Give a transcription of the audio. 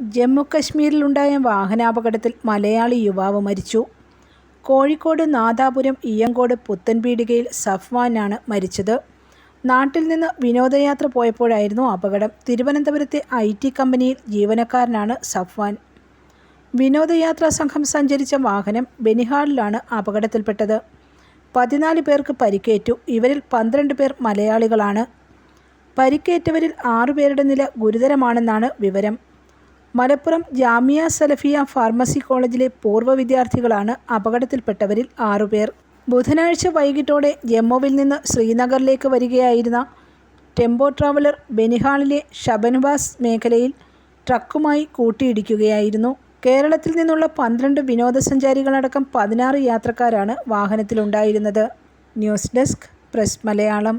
ജമ്മു കശ്മീരിലുണ്ടായ വാഹനാപകടത്തിൽ മലയാളി യുവാവ് മരിച്ചു. കോഴിക്കോട് നാദാപുരം ഇയ്യങ്കോട് പുത്തൻപീടികയിൽ സഫ്വാനാണ് മരിച്ചത്. നാട്ടിൽ നിന്ന് വിനോദയാത്ര പോയപ്പോഴായിരുന്നു അപകടം. തിരുവനന്തപുരത്തെ ഐ ടി കമ്പനിയിൽ ജീവനക്കാരനാണ് സഫ്വാൻ. വിനോദയാത്രാ സംഘം സഞ്ചരിച്ച വാഹനം ബനിഹാളിലാണ് അപകടത്തിൽപ്പെട്ടത്. പതിനാല് പേർക്ക് പരിക്കേറ്റു. ഇവരിൽ പന്ത്രണ്ട് പേർ മലയാളികളാണ്. പരിക്കേറ്റവരിൽ ആറുപേരുടെ നില ഗുരുതരമാണെന്നാണ് വിവരം. മലപ്പുറം ജാമിയ സലഫിയ ഫാർമസി കോളേജിലെ പൂർവ വിദ്യാർത്ഥികളാണ് അപകടത്തിൽപ്പെട്ടവരിൽ ആറുപേർ ബുധനാഴ്ച വൈകിട്ടോടെ ജമ്മുവിൽ നിന്ന് ശ്രീനഗറിലേക്ക് വരികയായിരുന്ന ടെമ്പോ ട്രാവലർ ബെനിഹാളിലെ ഷബൻവാസ് മേഖലയിൽ ട്രക്കുമായി കൂട്ടിയിടിക്കുകയായിരുന്നു. കേരളത്തിൽ നിന്നുള്ള പന്ത്രണ്ട് വിനോദസഞ്ചാരികളടക്കം പതിനാറ് യാത്രക്കാരാണ് വാഹനത്തിലുണ്ടായിരുന്നത്. News desk press Malayalam.